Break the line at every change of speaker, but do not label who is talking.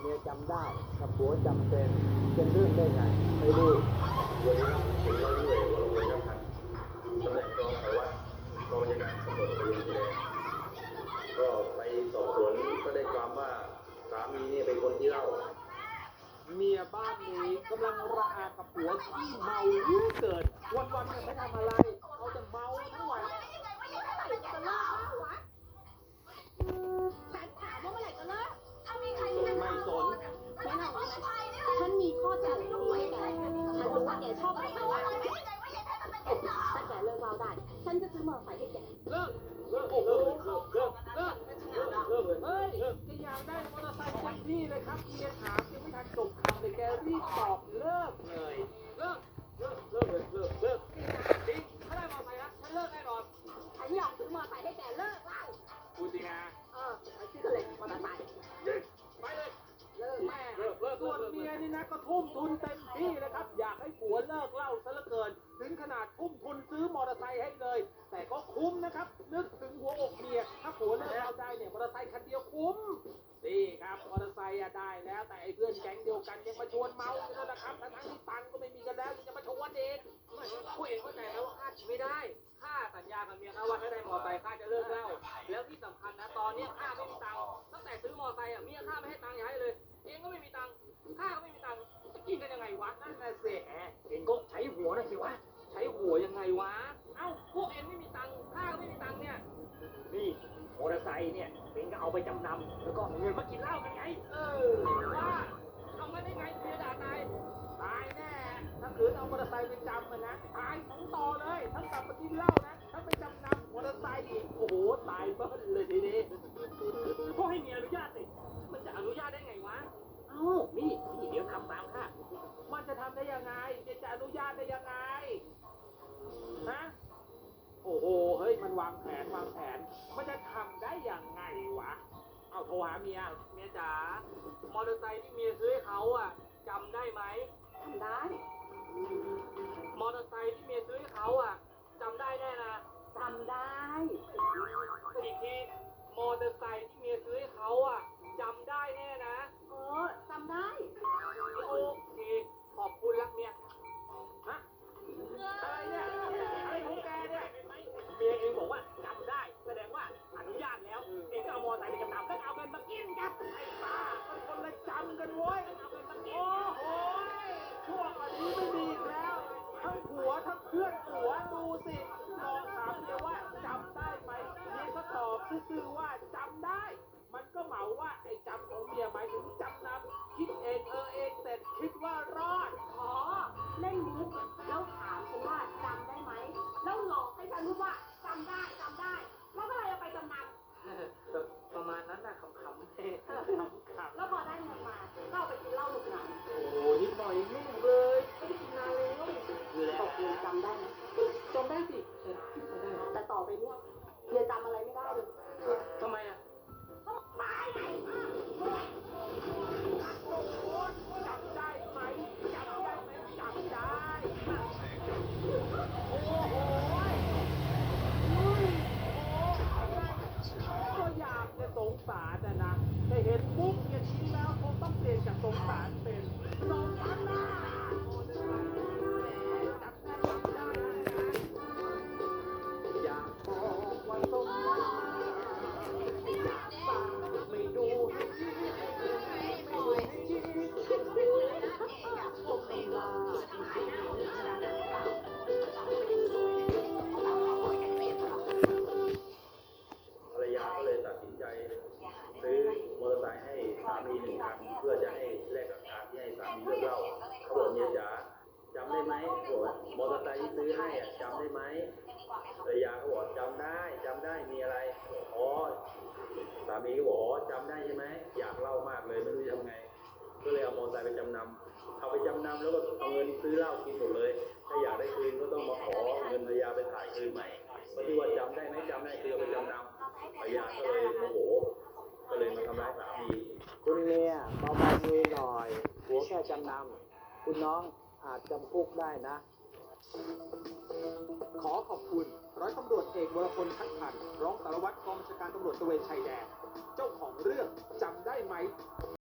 เมียจำได้กับผัวจำเป็นเป็นเรื่องได้ไงไม่รู้
วันนี้ถึงร้อยหน่วยวรเวณน้ำพันตำแหน่งรองสารวัตรกองบัญชาการตำรวจตระเวนชายแดนก็ไปสอบสวนก็ได้ความว่าสามีเนี่ยเป็นคนที่เล่า
เมียบ้านนี้กำลังระอากับผัวที่เมาเหลือเกินวันๆเนี่ยไม่ทำอะไรเอาแต่เมาทั้งวัน
ด้มอเตอร์ไซค์
นะฉันเลิกแน่นอน
ฉันยอมซื้อมอเตอร์ไซค์ให้แกเลิกเล่า
พูดจริงนะ
เออไปซื้อเลยมอเตอร์ไซค์
ไปเลย
เลิกแม่
ส่วนเมียนี่นะก็ทุ่มทุนเต็มที่เลยครับ อยากให้ผัวเลิกเหล่าซะเหลือเกิน ถึงขนาดทุ่มทุนซื้อมอเตอร์ไซ แล้วแต่ไอ้เพื่อนแก๊งเดียวกันยังมาชวนเมาอยู่นั่นแหละครับทั้งที่ตังก็ไม่มีกันแล้วยังจะมาชวนเอง
ผู้เองเข้าใจแล้วว่าข้าไม่ได้ข้าสัญญากับเมียเขาว่าถ้าได้มอไซค์ข้าจะเลิกเล้าแล้วที่สำคัญนะตอนนี้ยข้าไม่มีตังค์ตั้งแต่ซื้อมอไซค์อะเมียข้าไม่ให้ตังค์อย่ายเลย เองก็ไม่มีตังค์ข้าก็ไม่มีตังค์จะกินกันยังไงวะนั่นแหละสิแหมเอำนำแล้วก็เอาเงินมากินเหล้ากันไง เออว่าทำกันได้ไงเมียด่าตาย
ตายแน่ถ้าคืนเอามอเตอร์ไซค์ไปจำมันนะตายสองต่อเลยทั้งกลับมากินเหล้านะทั้งไปจำนำมอเตอร์ไซค์อีกโอ้โหตายเบิ้ลเลยทีนี้
ก็ให้เมียอนุญาตสิมันจะอนุญาตได้ไงวะเอ้านี่นี่เดี๋ยวทำตามค่ะ
มันจะทำได้ยังไงจะจะอนุญาตได้ยังไงฮะโอ้โหเฮ้ยมันวางแผนวางแผน โทรหาเมีย
เมียจ๋ามอเตอร์ไซค์ที่เมียซื้อให้เขาอะจำได้ไหม
ทำได้
มอเตอร์ไซค์ที่เมียซื้อให้เขาอะจำได้แน่นะ
ทำได้
อีกทีมอเตอร์ไซค์ที่เมียซื้อให้เขาอะ สิลอง
ถามเมียว่าจำได้ไหมเมียก็ตอบซื่อๆว่าจำได้ มันก็เหมาว่าไอ้จำของเมียหมายถึงจำนำคิดเองเออเอง ษา
แต่นะ
แต่เห็นปุ๊บอย่างนี้แล้วผม
อมอเตอร์ไซค์ให้สามีหนึ่งคันเพื่อจะให้แลกกับการที่ให้สามีเลิกเหล้าเขาบอกเมียจ๋าจำได้ไหมบอกว่ามอเตอร์ไซค์ที่ซื้อให้อะจำได้ไหมภรรยาก็บอกจำได้จำได้มีอะไรอ๋อสามีก็บอกอ๋อจำได้ใช่ไหมอยากเล่ามากเลยไม่รู้จะทำไง ก็เลยเอามอเตอร์ไซค์ไปจำนำเอาไปจำนำแล้วก็เอาเงินซื้อเหล้ากินหมดเลย ถ้าอยากได้คืนก็ต้องมาขอเงินภรรยาไปถ่ายคืนใหม่ก็ที่ว่าจำได้ไหมจำได้คือเอาไปจำนำภรรยาก็เลยโมโห ก็เลยมาทำร้ายสามี
คุณเมียเบาๆมือหน่อย หัวแค่จำนำคุณน้องอาจจำคุกได้นะ ขอขอบคุณ ร้อยตำรวจเอกวรพลทักพันธ์รองสารวัตรกองบัญชาการตำรวจตระเวนชายแดนเจ้าของเรื่องจำได้ไหม